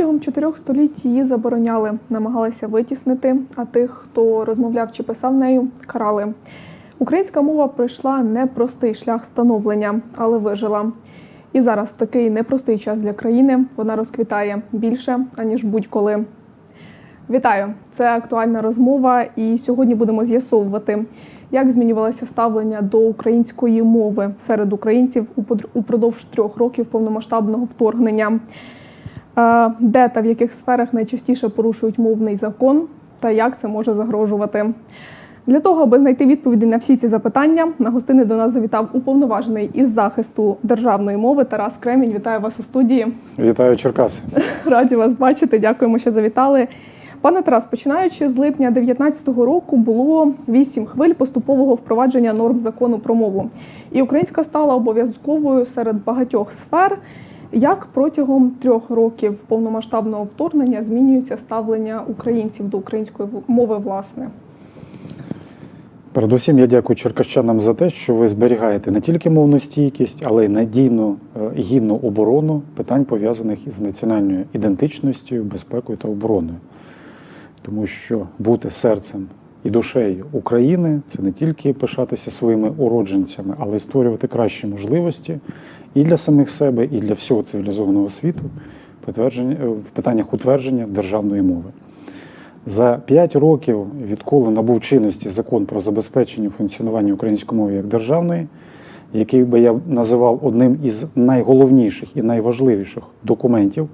Протягом чотирьох століть її забороняли, намагалися витіснити, а тих, хто розмовляв чи писав нею, карали. Українська мова пройшла непростий шлях становлення, але вижила. І зараз в такий непростий час для країни вона розквітає більше аніж будь-коли. Вітаю! Це актуальна розмова, і сьогодні будемо з'ясовувати, як змінювалося ставлення до української мови серед українців упродовж трьох років повномасштабного вторгнення. Де та в яких сферах найчастіше порушують мовний закон та як це може загрожувати. Для того, аби знайти відповіді на всі ці запитання, на гостини до нас завітав уповноважений із захисту державної мови Тарас Кремінь. Вітаю вас у студії. Вітаю Черкаси. Раді вас бачити. Дякуємо, що завітали. Пане Тарас, починаючи з липня 2019 року, було вісім хвиль поступового впровадження норм закону про мову. І українська стала обов'язковою серед багатьох сфер. Як протягом трьох років повномасштабного вторгнення змінюється ставлення українців до української мови, власне? Передусім, я дякую черкащанам за те, що ви зберігаєте не тільки мовну стійкість, але й надійну е, гідну оборону питань, пов'язаних із національною ідентичністю, безпекою та обороною. Тому що бути серцем і душею України це не тільки пишатися своїми уродженцями, але й створювати кращі можливості і для самих себе, і для всього цивілізованого світу в питаннях утвердження державної мови. За п'ять років, відколи набув чинності закон про забезпечення функціонування української мови як державної, який би я називав одним із найголовніших і найважливіших документів,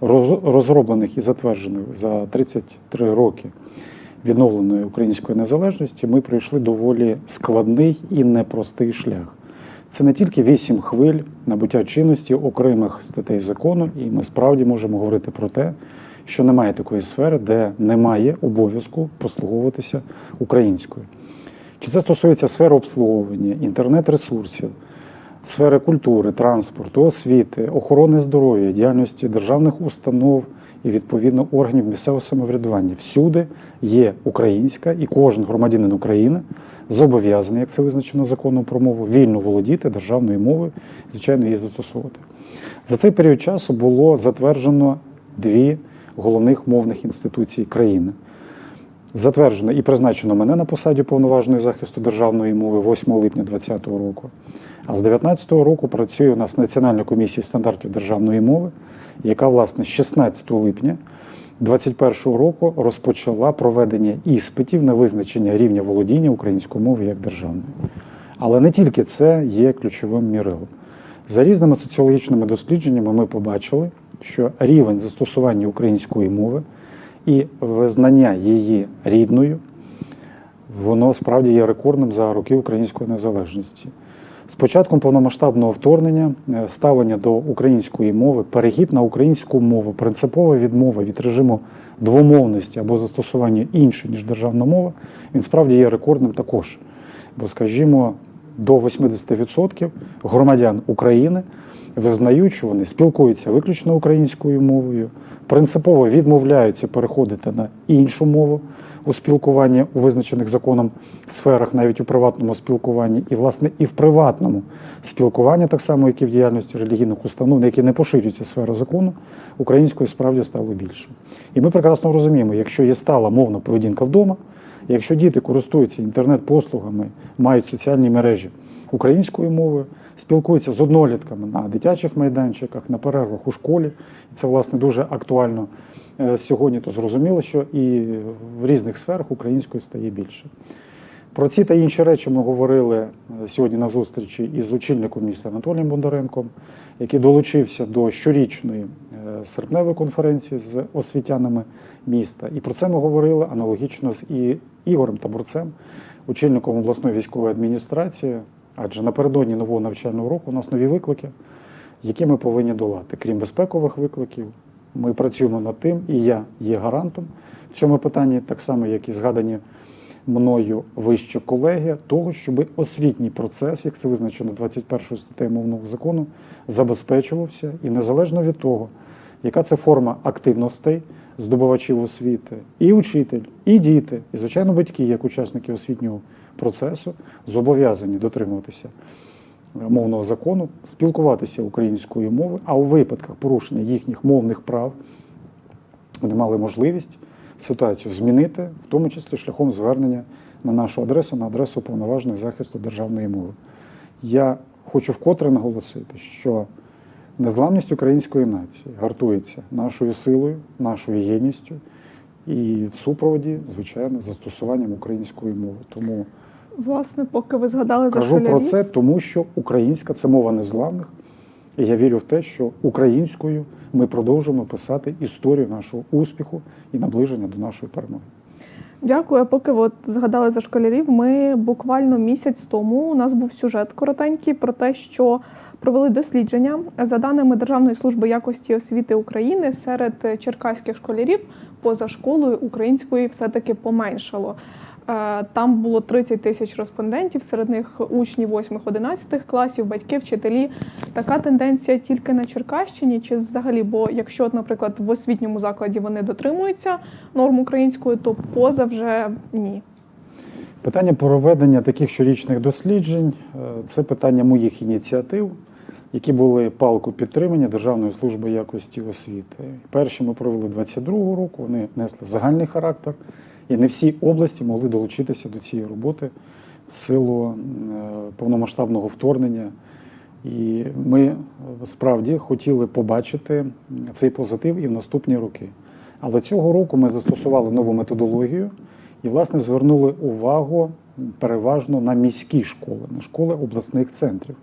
розроблених і затверджених за 33 роки відновленої української незалежності, ми пройшли доволі складний і непростий шлях. Це не тільки вісім хвиль набуття чинності окремих статей закону, і ми справді можемо говорити про те, що немає такої сфери, де немає обов'язку послуговуватися українською. Чи це стосується сфери обслуговування, інтернет-ресурсів, сфери культури, транспорту, освіти, охорони здоров'я, діяльності державних установ і відповідно органів місцевого самоврядування. Всюди є українська, і кожен громадянин України зобов'язаний, як це визначено законом про мову, вільно володіти державною мовою, звичайно, її застосовувати. За цей період часу було затверджено дві головних мовних інституцій країни. Затверджено і призначено мене на посаді повноважної захисту державної мови 8 липня 2020 року. А з 2019 року працює у нас Національна комісія стандартів державної мови, яка, власне, з 16 липня 2021 року розпочала проведення іспитів на визначення рівня володіння українською мовою як державною. Але не тільки це є ключовим мірилом. За різними соціологічними дослідженнями ми побачили, що рівень застосування української мови і визнання її рідною, воно справді є рекордним за роки української незалежності. З початком повномасштабного вторгнення е, ставлення до української мови, перехід на українську мову, принципова відмова від режиму двомовності або застосування іншої, ніж державна мова, він справді є рекордним також. Бо, скажімо, до 80% громадян України визнають, що вони спілкуються виключно українською мовою, принципово відмовляються переходити на іншу мову у спілкуванні у визначених законом сферах, навіть у приватному спілкуванні, і, власне, і в приватному спілкуванні, так само, як і в діяльності релігійних установ, які не поширюється сфера закону, української справді стало більше. І ми прекрасно розуміємо, якщо є стала мовна поведінка вдома, Якщо діти користуються інтернет-послугами, мають соціальні мережі українською мовою, спілкуються з однолітками на дитячих майданчиках, на перервах у школі, і це власне дуже актуально е, сьогодні, то зрозуміло, що і в різних сферах української стає більше. Про ці та інші речі ми говорили е, сьогодні на зустрічі із очільником міста Анатолієм Бондаренком, який долучився до щорічної е, серпневої конференції з освітянами міста. І про це ми говорили аналогічно з і Ігорем Таборцем, очільником обласної військової адміністрації. Адже напередодні нового навчального року у нас нові виклики, які ми повинні долати. Крім безпекових викликів, ми працюємо над тим, і я є гарантом в цьому питанні, так само, як і згадані мною вище колеги, того, щоб освітній процес, як це визначено 21 статтею мовного закону, забезпечувався і незалежно від того, яка це форма активностей здобувачів освіти, і учитель, і діти, і, звичайно, батьки, як учасники освітнього процесу, зобов'язані дотримуватися мовного закону, спілкуватися українською мовою, а у випадках порушення їхніх мовних прав, вони мали можливість ситуацію змінити, в тому числі шляхом звернення на нашу адресу, на адресу повноважного захисту державної мови. Я хочу вкотре наголосити, що незламність української нації гартується нашою силою, нашою єдністю і в супроводі, звичайно, застосуванням української мови. Тому Власне, поки ви згадали за кажу про це, тому що українська це мова незламних. І я вірю в те, що українською ми продовжимо писати історію нашого успіху і наближення до нашої перемоги. Дякую. А Поки ви от згадали за школярів, ми буквально місяць тому у нас був сюжет коротенький про те, що провели дослідження за даними Державної служби якості освіти України серед черкаських школярів поза школою української все-таки поменшало. Е, Там було 30 тисяч респондентів, серед них учні 8-11 класів, батьки, вчителі. Така тенденція тільки на Черкащині, чи взагалі? Бо якщо, наприклад, в освітньому закладі вони дотримуються норм української, то поза вже ні. Питання проведення таких щорічних досліджень е, це питання моїх ініціатив, які були палку підтримання Державної служби якості освіти. Перші ми провели 22-го року, вони несли загальний характер, і не всі області могли долучитися до цієї роботи в силу е, повномасштабного вторгнення. І ми справді хотіли побачити цей позитив і в наступні роки. Але цього року ми застосували нову методологію і, власне, звернули увагу переважно на міські школи, на школи обласних центрів.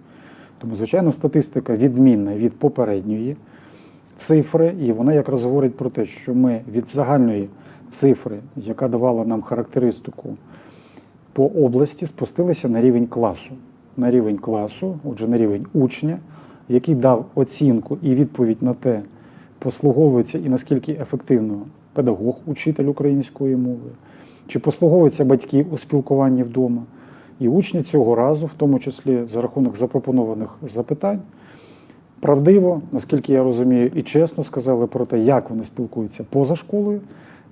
Тому, звичайно, статистика відмінна від попередньої цифри, і вона якраз говорить про те, що ми від загальної цифри, яка давала нам характеристику по області, спустилися на рівень класу. На рівень класу, отже, на рівень учня, який дав оцінку і відповідь на те, послуговується і наскільки ефективно педагог, учитель української мови, чи послуговуються батьки у спілкуванні вдома. І учні цього разу, в тому числі за рахунок запропонованих запитань, правдиво, наскільки я розумію, і чесно сказали про те, як вони спілкуються поза школою,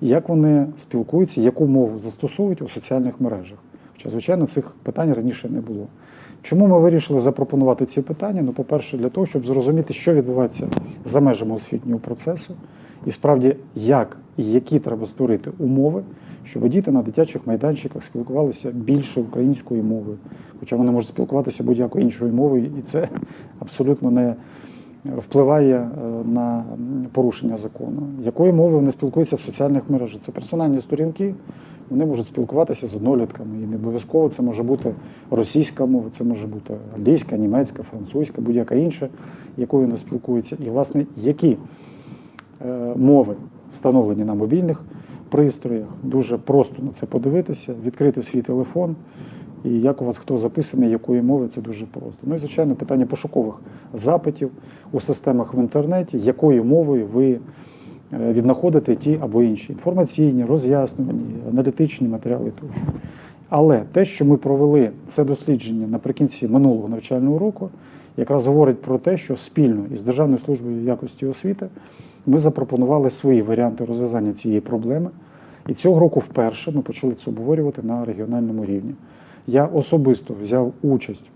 як вони спілкуються, яку мову застосовують у соціальних мережах. Хоча, звичайно, цих питань раніше не було. Чому ми вирішили запропонувати ці питання? Ну, по-перше, для того, щоб зрозуміти, що відбувається за межами освітнього процесу, і справді, як і які треба створити умови, щоб діти на дитячих майданчиках спілкувалися більше українською мовою, хоча вони можуть спілкуватися будь-якою іншою мовою, і це абсолютно не впливає е, на порушення закону. Якою мовою вони спілкуються в соціальних мережах? Це персональні сторінки. Вони можуть спілкуватися з однолітками. І не обов'язково це може бути російська мова, це може бути англійська, німецька, французька, будь-яка інша, якою вони спілкуються. І, власне, які е, мови встановлені на мобільних пристроях. Дуже просто на це подивитися, відкрити свій телефон. І як у вас хто записаний, якої мови, це дуже просто. Ну і звичайно, питання пошукових запитів у системах в інтернеті, якою мовою ви е, віднаходите ті або інші інформаційні, роз'яснювані, аналітичні матеріали тощо. Але те, що ми провели це дослідження наприкінці минулого навчального року, якраз говорить про те, що спільно із Державною службою якості освіти ми запропонували свої варіанти розв'язання цієї проблеми. І цього року вперше ми почали це обговорювати на регіональному рівні. Я особисто взяв участь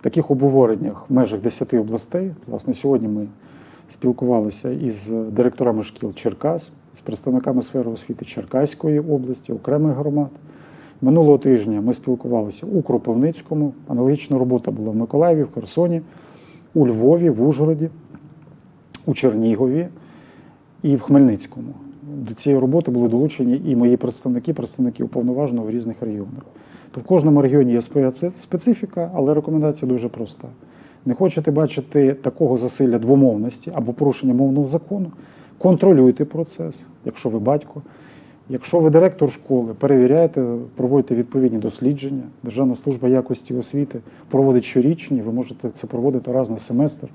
в таких обговореннях в межах 10 областей. Власне, сьогодні ми спілкувалися із директорами шкіл Черкас, з представниками сфери освіти Черкаської області, окремих громад. Минулого тижня ми спілкувалися у Кропивницькому. Аналогічна робота була в Миколаєві, в Херсоні, у Львові, в Ужгороді, у Чернігові і в Хмельницькому. До цієї роботи були долучені і мої представники, представники уповноваженого в різних регіонах. То в кожному регіоні є специфіка, але рекомендація дуже проста. Не хочете бачити такого засилля двомовності або порушення мовного закону, контролюйте процес, якщо ви батько. Якщо ви директор школи, перевіряєте, проводите відповідні дослідження. Державна служба якості освіти проводить щорічні, ви можете це проводити раз на семестр,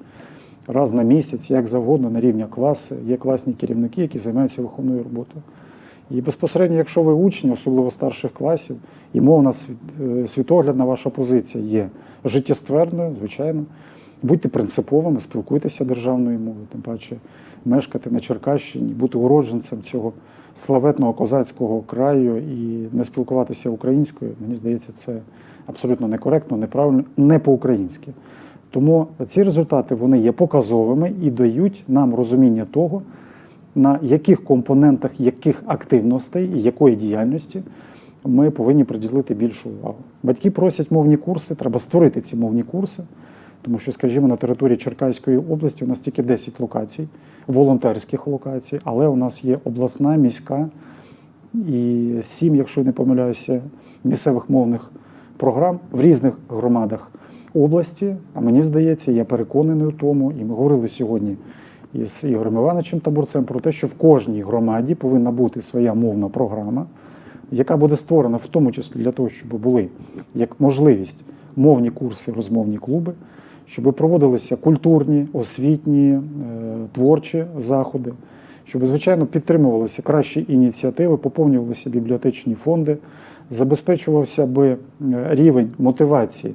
раз на місяць, як завгодно, на рівні класи. Є класні керівники, які займаються виховною роботою. І безпосередньо, якщо ви учні, особливо старших класів, і мовна е, світоглядна ваша позиція є життєстверною, звичайно, будьте принциповими, спілкуйтеся державною мовою, тим паче мешкати на Черкащині, бути уродженцем цього славетного козацького краю і не спілкуватися українською, мені здається, це абсолютно некоректно, неправильно, не по-українськи. Тому ці результати вони є показовими і дають нам розуміння того, на яких компонентах яких активностей і якої діяльності ми повинні приділити більшу увагу. Батьки просять мовні курси, треба створити ці мовні курси, тому що, скажімо, на території Черкаської області у нас тільки 10 локацій, волонтерських локацій, але у нас є обласна, міська і сім, якщо не помиляюся, місцевих мовних програм в різних громадах області. А мені здається, я переконаний у тому, і ми говорили сьогодні із Ігорем Івановичем Табурцем про те, що в кожній громаді повинна бути своя мовна програма, яка буде створена в тому числі для того, щоб були як можливість мовні курси, розмовні клуби, щоб проводилися культурні, освітні, е, творчі заходи, щоб, звичайно, підтримувалися кращі ініціативи, поповнювалися бібліотечні фонди, забезпечувався би е, рівень мотивації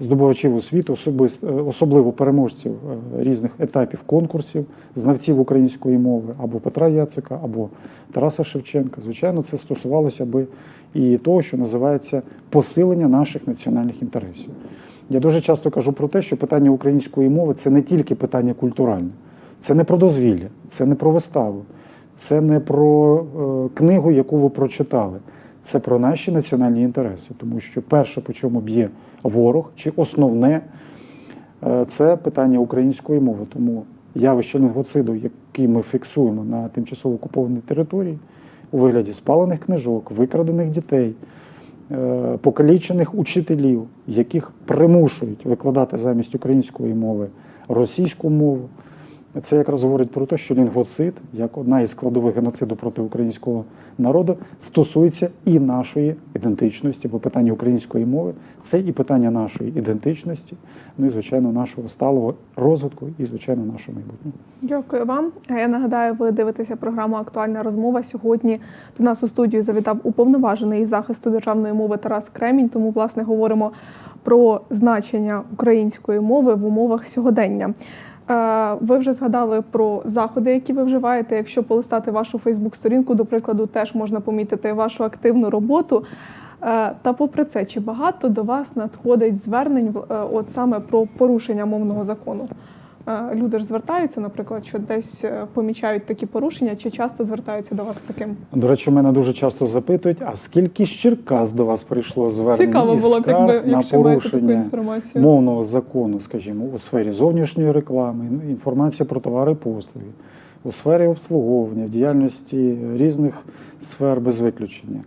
здобувачів освіти, е, особливо переможців е, різних етапів конкурсів, знавців української мови або Петра Яцика, або Тараса Шевченка. Звичайно, це стосувалося би і того, що називається посилення наших національних інтересів. Я дуже часто кажу про те, що питання української мови це не тільки питання культуральне, це не про дозвілля, це не про виставу, це не про е, книгу, яку ви прочитали. Це про наші національні інтереси, тому що перше, по чому б'є ворог, чи основне е, це питання української мови. Тому явище лінгвоциду, який ми фіксуємо на тимчасово окупованій території, у вигляді спалених книжок, викрадених дітей, е, покалічених учителів, яких примушують викладати замість української мови російську мову. Це якраз говорить про те, що лінгвоцид, як одна із складових геноциду проти українського народу, стосується і нашої ідентичності, бо питання української мови це і питання нашої ідентичності, ну і звичайно нашого сталого розвитку, і звичайно нашого майбутнього. Дякую вам. Я нагадаю, ви дивитеся програму Актуальна розмова. Сьогодні до нас у студію завітав уповноважений із захисту державної мови Тарас Кремінь. Тому, власне, говоримо про значення української мови в умовах сьогодення. Е, Ви вже згадали про заходи, які ви вживаєте. Якщо полистати вашу Фейсбук-сторінку, до прикладу, теж можна помітити вашу активну роботу. Е, Та попри це, чи багато до вас надходить звернень е, от саме про порушення мовного закону? Е, Люди ж звертаються, наприклад, що десь е, помічають такі порушення, чи часто звертаються до вас з таким? До речі, мене дуже часто запитують: а скільки з Черкас до вас прийшло звернень Цікаво було скарг якби на таку порушення інформацію. мовного закону, скажімо, у сфері зовнішньої реклами, інформація про товари і послуги, у сфері обслуговування, в діяльності різних сфер без виключення.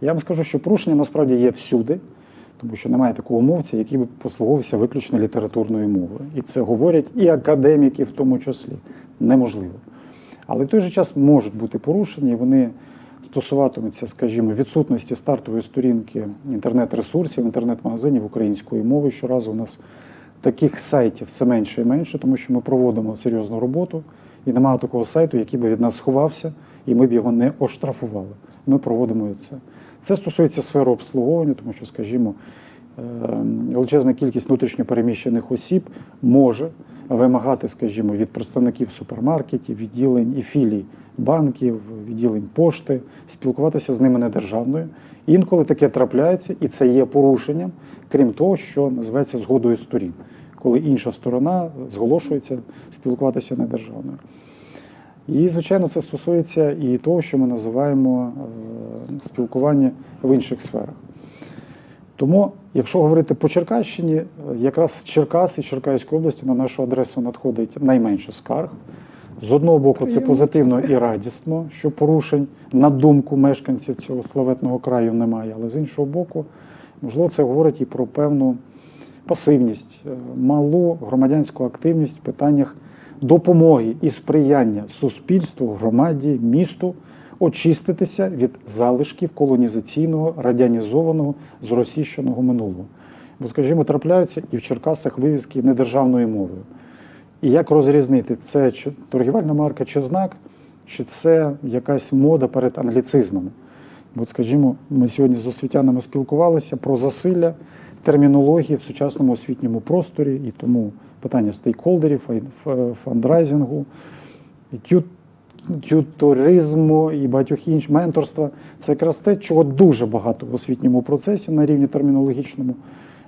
Я вам скажу, що порушення насправді є всюди, тому що немає такого мовця, який би послуговувався виключно літературною мовою. І це говорять і академіки, в тому числі. Неможливо. Але в той же час можуть бути порушення, і вони стосуватимуться, скажімо, відсутності стартової сторінки інтернет-ресурсів, інтернет-магазинів української мови. Щоразу у нас таких сайтів все менше і менше, тому що ми проводимо серйозну роботу, і немає такого сайту, який би від нас сховався, і ми б його не оштрафували. Ми проводимо це. Це стосується сфери обслуговування, тому що, скажімо, е, величезна кількість внутрішньопереміщених осіб може вимагати, скажімо, від представників супермаркетів, відділень і філій банків, відділень пошти, спілкуватися з ними недержавною. Інколи таке трапляється, і це є порушенням, крім того, що називається згодою сторін, коли інша сторона зголошується спілкуватися недержавною. І, звичайно, це стосується і того, що ми називаємо е, спілкування в інших сферах. Тому, якщо говорити по Черкащині, е, якраз з Черкас і Черкаської області на нашу адресу надходить найменше скарг. З одного боку, це позитивно і радісно, що порушень на думку мешканців цього славетного краю немає. Але з іншого боку, можливо, це говорить і про певну пасивність, е, малу громадянську активність в питаннях допомоги і сприяння суспільству, громаді, місту очиститися від залишків колонізаційного, радянізованого, зросійщеного минулого. Бо, скажімо, трапляються і в Черкасах вивіски недержавною мовою. І як розрізнити, це чи торгівельна марка чи знак, чи це якась мода перед англіцизмами? Бо, скажімо, ми сьогодні з освітянами спілкувалися про засилля термінології в сучасному освітньому просторі, і тому питання стейкхолдерів, фандрайзингу, тюторизму і багатьох інших менторства це якраз те, чого дуже багато в освітньому процесі на рівні термінологічному.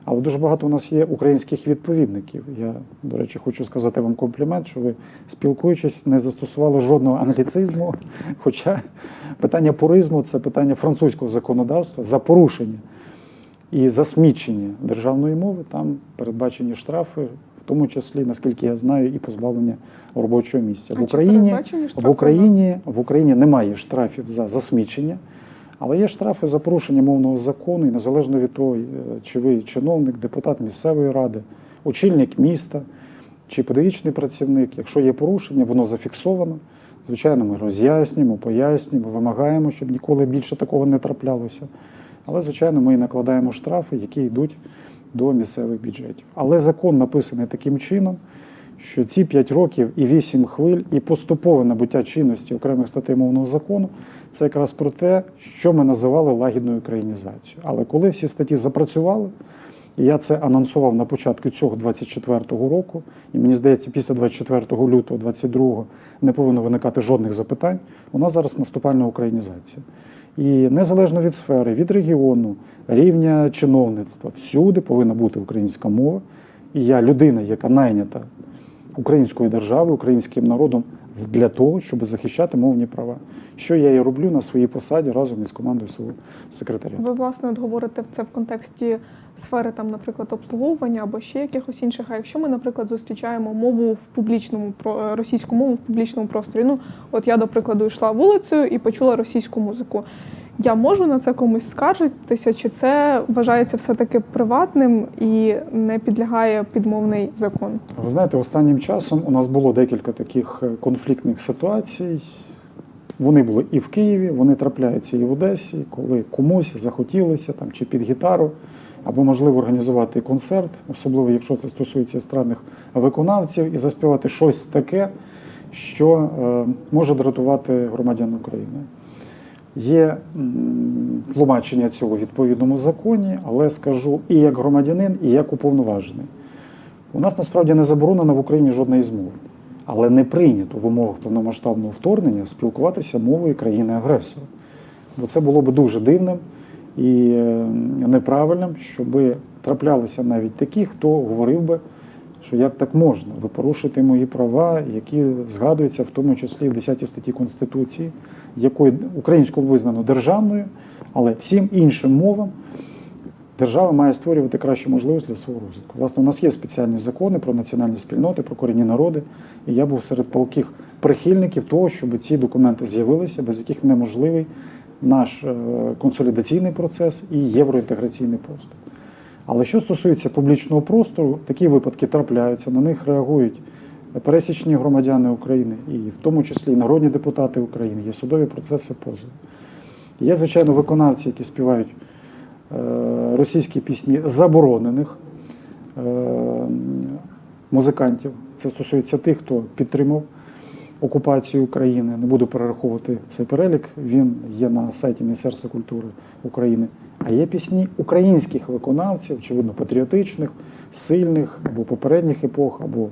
Але дуже багато у нас є українських відповідників. Я, до речі, хочу сказати вам комплімент, що ви, спілкуючись, не застосували жодного англіцизму. Хоча питання пуризму це питання французького законодавства за порушення і засмічення державної мови. Там передбачені штрафи, тому числі, наскільки я знаю, і позбавлення робочого місця. В Україні, в Україні, в Україні немає штрафів за засмічення. Але є штрафи за порушення мовного закону, і незалежно від того, е, чи ви чиновник, депутат місцевої ради, очільник міста чи педагогічний працівник. Якщо є порушення, воно зафіксовано. Звичайно, ми роз'яснюємо, пояснюємо, вимагаємо, щоб ніколи більше такого не траплялося. Але, звичайно, ми і накладаємо штрафи, які йдуть до місцевих бюджетів. Але закон написаний таким чином, що ці 5 років і 8 хвиль, і поступове набуття чинності окремих статей мовного закону це якраз про те, що ми називали лагідною українізацією. Але коли всі статті запрацювали, і я це анонсував на початку цього 24-го року, і мені здається, після 24 лютого 22-го не повинно виникати жодних запитань. У нас зараз наступальна українізація. І незалежно від сфери, від регіону, рівня чиновництва, всюди повинна бути українська мова. І я людина, яка найнята українською державою, українським народом для того, щоб захищати мовні права. Що я і роблю на своїй посаді разом із командою свого секретаря. Ви власне от говорите це в контексті сфери, там, наприклад, обслуговування або ще якихось інших. А якщо ми, наприклад, зустрічаємо мову в публічному про- російську мову в публічному просторі. Ну, от я, до прикладу, йшла вулицею і почула російську музику. Я можу на це комусь скаржитися, чи це вважається все-таки приватним і не підлягає підмовний закон? Ви знаєте, останнім часом у нас було декілька таких е, конфліктних ситуацій. Вони були і в Києві, вони трапляються і в Одесі, коли комусь захотілося там чи під гітару, або можливо організувати концерт, особливо якщо це стосується естрадних виконавців, і заспівати щось таке, що е, може дратувати громадян України. Є тлумачення цього в відповідному законі, але скажу і як громадянин, і як уповноважений. У нас насправді не заборонена в Україні жодна із мов, але не прийнято в умовах повномасштабного вторгнення спілкуватися мовою країни-агресора. Бо це було б дуже дивним і е, неправильним, щоб траплялися навіть такі, хто говорив би, що як так можна, ви порушите мої права, які згадуються в тому числі в 10 статті Конституції, якою українською визнано державною, але всім іншим мовам держава має створювати кращі можливості для свого розвитку. Власне, у нас є спеціальні закони про національні спільноти, про корінні народи, і я був серед палких прихильників того, щоб ці документи з'явилися, без яких неможливий наш е, консолідаційний процес і євроінтеграційний простір. Але що стосується публічного простору, такі випадки трапляються, на них реагують пересічні громадяни України, і в тому числі і народні депутати України, є судові процеси позову. Є, звичайно, виконавці, які співають е, російські пісні заборонених е, музикантів. Це стосується тих, хто підтримав окупацію України. Не буду перераховувати цей перелік. Він є на сайті Міністерства культури України. А є пісні українських виконавців, очевидно, патріотичних, сильних або попередніх епох, або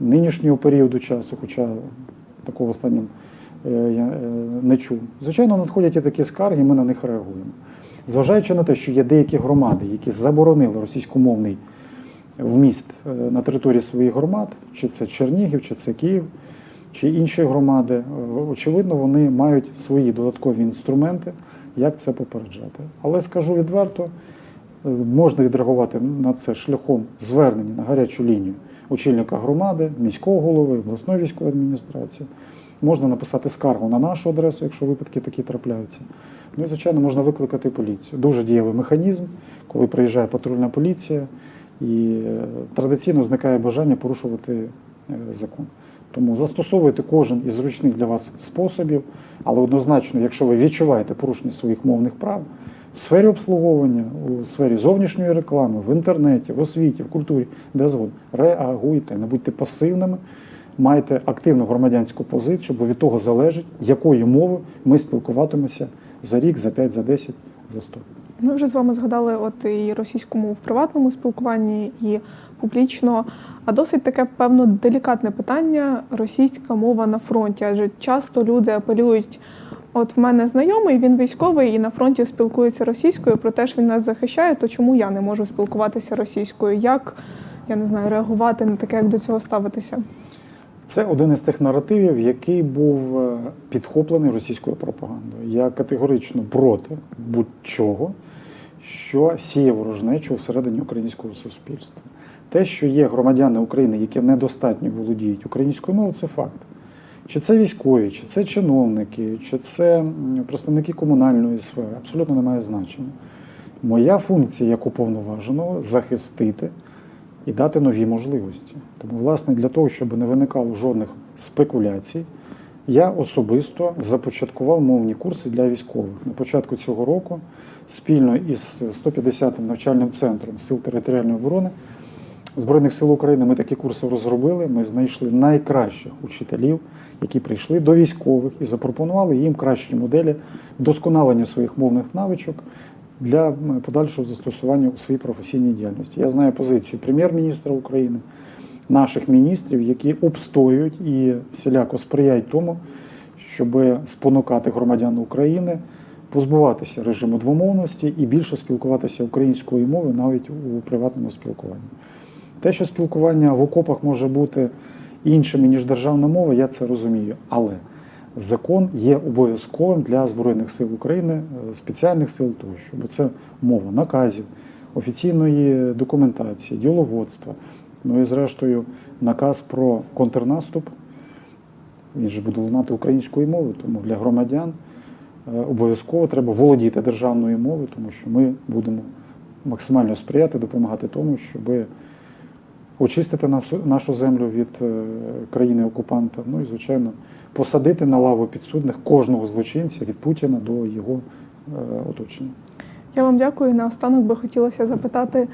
нинішнього періоду часу, хоча такого останнім е, я е, не чув. Звичайно, надходять і такі скарги, ми на них реагуємо. Зважаючи на те, що є деякі громади, які заборонили російськомовний вміст е, на території своїх громад, чи це Чернігів, чи це Київ, чи інші громади, очевидно, вони мають свої додаткові інструменти, як це попереджати. Але скажу відверто, можна відреагувати на це шляхом звернення на гарячу лінію очільника громади, міського голови, обласної військової адміністрації. Можна написати скаргу на нашу адресу, якщо випадки такі трапляються. Ну і, звичайно, можна викликати поліцію. Дуже дієвий механізм, коли приїжджає патрульна поліція, і е, традиційно зникає бажання порушувати е, закон. Тому застосовуйте кожен із зручних для вас способів, але однозначно, якщо ви відчуваєте порушення своїх мовних прав в сфері обслуговування, у сфері зовнішньої реклами, в інтернеті, в освіті, в культурі, де згодом, реагуйте, не будьте пасивними, майте активну громадянську позицію, бо від того залежить, якою мовою ми спілкуватимемося за рік, за 5, за 10, за 100. Ми вже з вами згадали от і російську мову в приватному спілкуванні, і публічно. А досить таке певно делікатне питання російська мова на фронті. Адже часто люди апелюють От в мене знайомий, він військовий і на фронті спілкується російською, проте ж він нас захищає, то чому я не можу спілкуватися російською? Як я не знаю, реагувати на таке, як до цього ставитися? Це один із тих наративів, який був е, підхоплений російською пропагандою. Я категорично проти будь-чого, що сіє ворожнечу всередині українського суспільства. Те, що є громадяни України, які недостатньо володіють українською мовою, це факт. Чи це військові, чи це чиновники, чи це представники комунальної сфери, абсолютно не має значення. Моя функція як уповноваженого захистити і дати нові можливості. Тому, власне, для того, щоб не виникало жодних спекуляцій, я особисто започаткував мовні курси для військових на початку цього року спільно із 150-м навчальним центром Сил територіальної оборони Збройних сил України. Ми такі курси розробили. Ми знайшли найкращих учителів, які прийшли до військових і запропонували їм кращі моделі вдосконалення своїх мовних навичок для подальшого застосування у своїй професійній діяльності. Я знаю позицію прем'єр-міністра України, наших міністрів, які обстоюють і всіляко сприяють тому, щоб спонукати громадян України позбуватися режиму двомовності і більше спілкуватися українською мовою навіть у приватному спілкуванні. Те, що спілкування в окопах може бути іншим, ніж державна мова, я це розумію. Але закон є обов'язковим для Збройних сил України, е, спеціальних сил тощо, бо це мова наказів, офіційної документації, діловодства. Ну і зрештою наказ про контрнаступ. Він же буде лунати українською мовою, тому для громадян е, обов'язково треба володіти державною мовою, тому що ми будемо максимально сприяти, допомагати тому, щоб очистити нашу, землю від е, країни-окупанта. Ну і, звичайно, посадити на лаву підсудних кожного злочинця від Путіна до його е, оточення. Я вам дякую. Наостанок би хотілося запитати,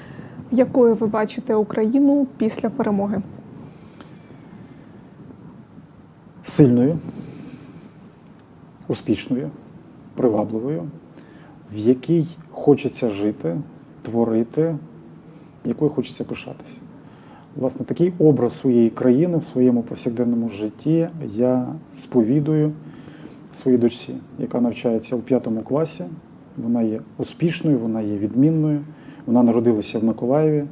якою ви бачите Україну після перемоги? Сильною, успішною, привабливою, в якій хочеться жити, творити, якою хочеться пишатися. Власне, такий образ своєї країни в своєму повсякденному житті я сповідую своїй дочці, яка навчається у п'ятому класі. Вона є успішною, вона є відмінною. Вона народилася в Миколаєві.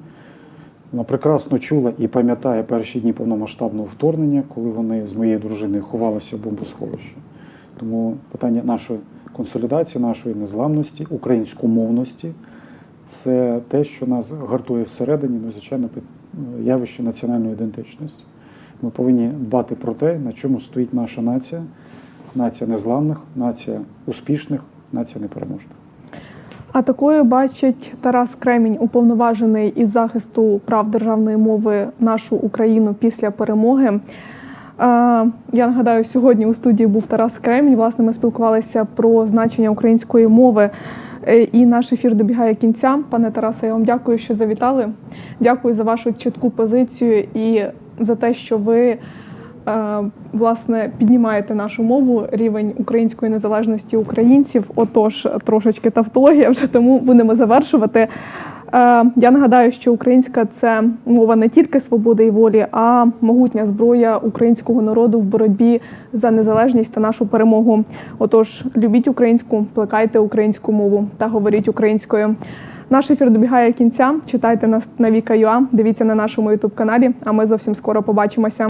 Вона прекрасно чула і пам'ятає перші дні повномасштабного вторгнення, коли вони з моєю дружиною ховалися в бомбосховищі. Тому питання нашої консолідації, нашої незламності, українськомовності це те, що нас гартує всередині, ну, звичайно, явище національної ідентичності. Ми повинні дбати про те, на чому стоїть наша нація, нація незламних, нація успішних, нація непереможних. А такою бачить Тарас Кремінь, уповноважений із захисту прав державної мови нашу Україну після перемоги. Е, Я нагадаю, сьогодні у студії був Тарас Кремінь. Власне, ми спілкувалися про значення української мови. Е, І наш ефір добігає кінця. Пане Тарасе, я вам дякую, що завітали. Дякую за вашу чітку позицію і за те, що ви е, власне піднімаєте нашу мову, рівень української незалежності українців. Отож, трошечки тавтологія вже тому будемо завершувати. Е, Я нагадаю, що українська це мова не тільки свободи і волі, а могутня зброя українського народу в боротьбі за незалежність та нашу перемогу. Отож, любіть українську, плекайте українську мову та говоріть українською. Наш ефір добігає кінця. Читайте нас на Віка.ua, дивіться на нашому ютуб каналі. А ми зовсім скоро побачимося.